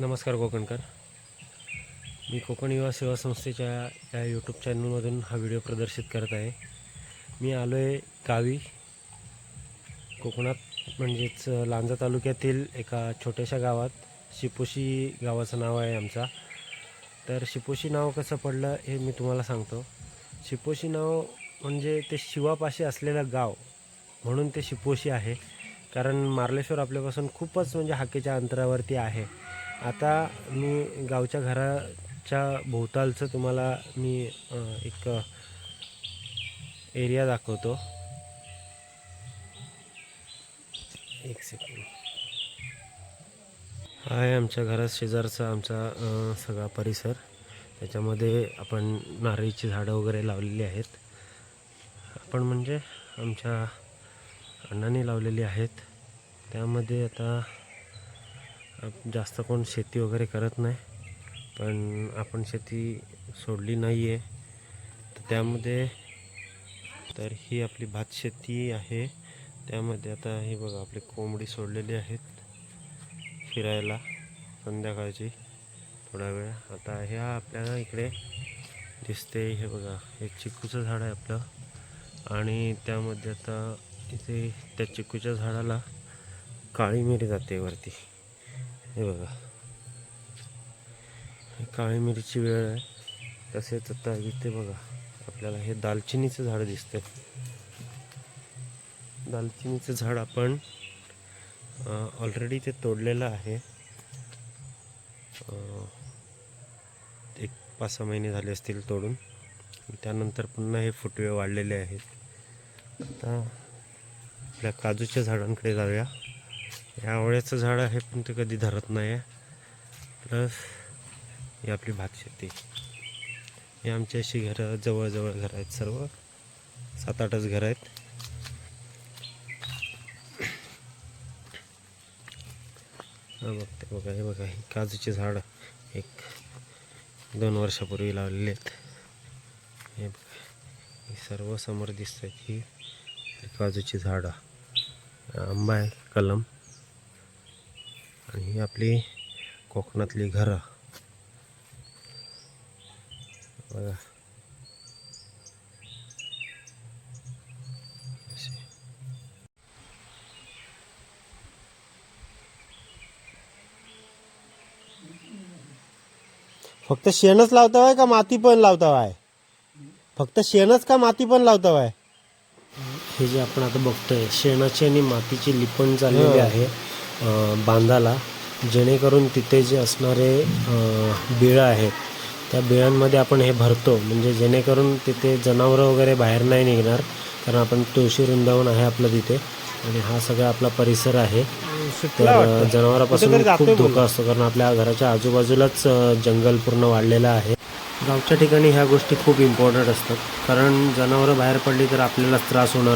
नमस्कार कोकणकर. मी कोकण युवा सेवा संस्थेच्या या यूट्यूब चॅनलमधून हा व्हिडिओ प्रदर्शित करत आहे. मी आलो आहे गावी. कोकणात म्हणजेच लांजा तालुक्यातील एका छोट्याशा गावात. शिपोशी गावाचं नाव आहे आमचा. तर शिपोशी नाव कसं पडलं हे मी तुम्हाला सांगतो. शिपोशी नाव म्हणजे ते शिवापाशी असलेलं गाव म्हणून ते शिपोशी आहे. कारण मार्लेश्वर आपल्यापासून खूपच म्हणजे हाकेच्या अंतरावरती आहे. आता मी गावच्या घराच्या भोवतालचं तुम्हाला मी एक एरिया दाखवतो. एक सेकंड हा आहे आमच्या घरात शेजारचा आमचा सगळा परिसर. त्याच्यामध्ये आपण नारळीची झाडं वगैरे लावलेली आहेत. आपण म्हणजे आमच्या अण्णाने लावलेली आहेत. त्यामध्ये आता जास्त कोण शेती वगैरे करत नाही पण आपण शेती सोडली नाही आहे तर त्यामध्ये तर ही आपली भात शेती आहे. त्यामध्ये आता हे बघा आपली कोंबडी सोडलेली आहेत फिरायला संध्याकाळची थोडा वेळ. आता ह्या आपल्याला इकडे दिसते हे बघा हे चिकूचं झाड आहे आपलं. आणि त्यामध्ये आता इथे त्या चिकूच्या झाडाला काळी मिरी जाते वरती. हे बघा. काळी मिरीची वेळ आहे. तसेच आता इथे बघा आपल्याला हे दालचिनीचं झाड दिसतंय. दालचिनीचं झाड आपण ऑलरेडी ते तोडलेलं आहे. एक पाच सहा महिने झाले असतील तोडून. त्यानंतर पुन्हा हे फुटवे वाढलेले आहेत. आता आपल्या काजूच्या झाडांकडे जाऊया. या आवळ्याचं झाड आहे पण ते कधी धरत नाही आहे प्लस ही आपली भात शेती. ही आमची अशी घरं जवळजवळ घरं आहेत सर्व. सात आठच घरं आहेत. हा बघते बघा हे बघा ही काजूची झाड एक दोन वर्षापूर्वी लावलेली आहेत. हे बघा ही सर्व समोर दिसत आहेत ही काजूची झाडं. आंबा आहे कलम. आणि ही आपली कोकणातली घरं. बघा. फक्त शेणच लावतावाय का माती पण लावतावाय फक्त शेणच का माती पण लावतावाय हे जे आपण आता बघतोय शेणाची आणि मातीची लिपण झालेली आहे. अं, बांधाला जेणेकरून तिथे जे असणारे बिळं आहेत त्या बिळांमध्ये आपण हे भरतो. म्हणजे जेणेकरून तिथे जनावरं वगैरे बाहेर नाही निघणार कारण आपण तुळशी वृंदावन आहे आपलं तिथे आणि हा सगळा आपला परिसर आहे. तर जनावरांपासून खूप धोका असतो कारण आपल्या घराच्या आजूबाजूलाच जंगल पूर्ण वाढलेलं आहे. गावच्या ठिकाणी ह्या गोष्टी खूप इम्पॉर्टंट असतात. कारण जनावरं बाहेर पडली तर आपल्यालाच त्रास होणार.